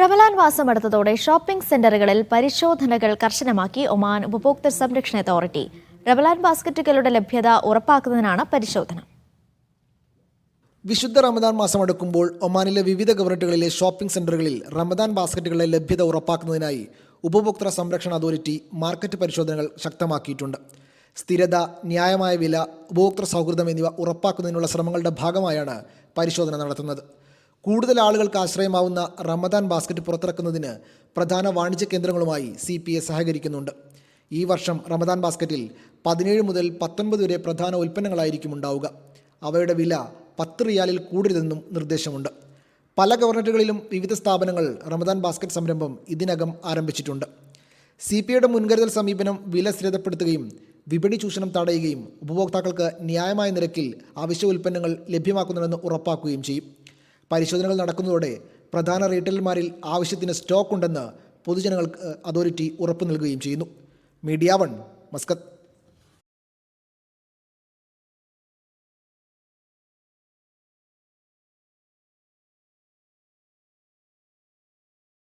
റമലാൻ മാസം അടുത്തതോടെ ഷോപ്പിംഗ് സെന്ററുകളിൽ പരിശോധനകൾ കർശനമാക്കി ഒമാൻ ഉപഭോക്തൃ സംരക്ഷണ അതോറിറ്റി. റമലാൻ ബാസ്ക്കറ്റുകളുടെ ലഭ്യത ഉറപ്പാക്കുന്നതിനാണ് പരിശോധന. വിശുദ്ധ റമദാൻ മാസം അടുക്കുമ്പോൾ ഒമാനിലെ വിവിധ ഗവർണറ്റുകളിലെ ഷോപ്പിംഗ് സെന്ററുകളിൽ റമദാൻ ബാസ്ക്കറ്റുകളുടെ ലഭ്യത ഉറപ്പാക്കുന്നതിനായി ഉപഭോക്തൃ സംരക്ഷണ അതോറിറ്റി മാർക്കറ്റ് പരിശോധനകൾ ശക്തമാക്കിയിട്ടുണ്ട്. സ്ഥിരത ന്യായമായ വില ഉപഭോക്തൃ സൗഹൃദം എന്നിവ ഉറപ്പാക്കുന്നതിനുള്ള ശ്രമങ്ങളുടെ ഭാഗമായാണ് പരിശോധന നടത്തുന്നത്. കൂടുതൽ ആളുകൾക്ക് ആശ്രയമാവുന്ന റമദാൻ ബാസ്ക്കറ്റ് പുറത്തിറക്കുന്നതിന് പ്രധാന വാണിജ്യ കേന്ദ്രങ്ങളുമായി സി പി എ സഹകരിക്കുന്നുണ്ട്. ഈ വർഷം റമദാൻ ബാസ്ക്കറ്റിൽ പതിനേഴ് മുതൽ പത്തൊൻപത് വരെ പ്രധാന ഉൽപ്പന്നങ്ങളായിരിക്കും ഉണ്ടാവുക. അവയുടെ വില പത്ത് റിയാലിൽ കൂടരുതെന്നും നിർദ്ദേശമുണ്ട്. പല ഗവർണറ്റുകളിലും വിവിധ സ്ഥാപനങ്ങൾ റമദാൻ ബാസ്ക്കറ്റ് സംരംഭം ഇതിനകം ആരംഭിച്ചിട്ടുണ്ട്. സി പി ഐയുടെ മുൻകരുതൽ സമീപനം വില സ്ഥിരതപ്പെടുത്തുകയും വിപണി ചൂഷണം തടയുകയും ഉപഭോക്താക്കൾക്ക് ന്യായമായ നിരക്കിൽ ആവശ്യ ഉൽപ്പന്നങ്ങൾ ലഭ്യമാക്കുന്നുണ്ടെന്ന് ഉറപ്പാക്കുകയും ചെയ്യും. പരിശോധനകൾ നടക്കുന്നതോടെ പ്രധാന റീറ്റെയിൽമാരിൽ ആവശ്യത്തിന് സ്റ്റോക്ക് ഉണ്ടെന്ന് പൊതുജനങ്ങൾക്ക് അതോറിറ്റി ഉറപ്പു നൽകുകയും ചെയ്യുന്നു. Media one Muscat.